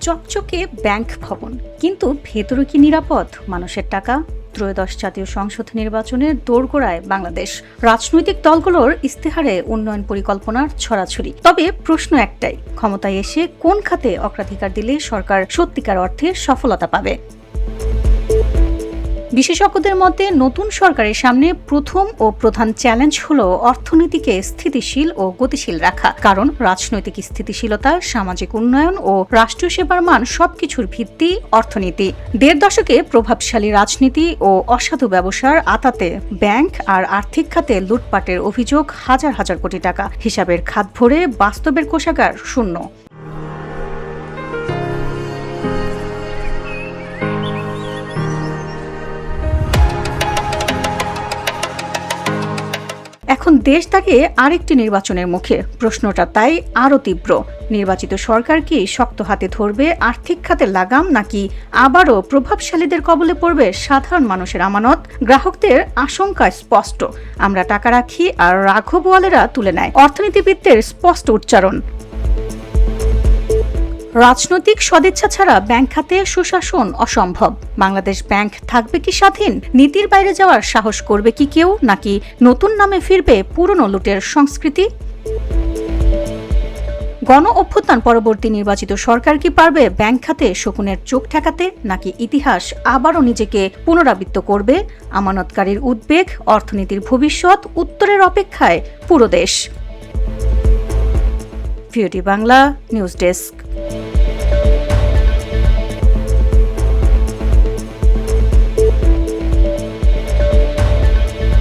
চকচকে ব্যাংক ভবন। কিন্তু ভেতরে কি নিরাপদ? মানুষের টাকা? ত্রয়োদশ জাতীয় সংসদ নির্বাচনের দোরগোড়ায় বাংলাদেশ। রাজনৈতিক দলগুলোর ইস্তেহারে উন্নয়ন পরিকল্পনার ছড়াছড়ি। তবে প্রশ্ন একটাই, ক্ষমতায় এসে কোন খাতে অগ্রাধিকার দিলে সরকার সত্যিকার অর্থে সফলতা পাবে? বিশেষজ্ঞদের মতে, নতুন সরকারের সামনে প্রথম ও প্রধান চ্যালেঞ্জ হল অর্থনীতিকে স্থিতিশীল ও গতিশীল রাখা। কারণ রাজনৈতিক স্থিতিশীলতা, সামাজিক উন্নয়ন ও রাষ্ট্রীয় সেবার মান সবকিছুর ভিত্তি অর্থনীতি। দেড় দশকে প্রভাবশালী রাজনীতি ও অসাধু ব্যবসার আতাতে ব্যাংক আর আর্থিক খাতে লুটপাটের অভিযোগ হাজার হাজার কোটি টাকা। হিসাবের খাত ভরে বাস্তবের কোষাগার শূন্য। এখন দেশ তাকে আরেকটি নির্বাচনের মুখে। প্রশ্নটা তাই আরও তীব্র। নির্বাচিত সরকার কি শক্ত হাতে ধরবে আর্থিক খাতে লাগাম, নাকি আবারও প্রভাবশালীদের কবলে পড়বে সাধারণ মানুষের আমানত? গ্রাহকদের আশঙ্কা স্পষ্ট। আমরা টাকা রাখি আর রাঘব ওয়ালেরা তুলে নেয়। অর্থনীতিবিদদের স্পষ্ট উচ্চারণ। রাজনৈতিক সদিচ্ছা ছাড়া ব্যাংক খাতে সুশাসন অসম্ভব। বাংলাদেশ ব্যাংক থাকবে কি স্বাধীন? নীতির বাইরে যাওয়ার সাহস করবে কি কেউ? নাকি নতুন নামে ফিরবে পুরনো লুটের সংস্কৃতি? গণ অভ্যুত্থান পরবর্তী নির্বাচিত সরকার কি পারবে ব্যাংক খাতে শকুনের চোখ ঠেকাতে? নাকি ইতিহাস আবারও নিজেকে পুনরাবৃত্ত করবে? আমানতকারীর উদ্বেগ, অর্থনীতির ভবিষ্যৎ, উত্তরের অপেক্ষায় পুরো দেশ। Bangla, news desk.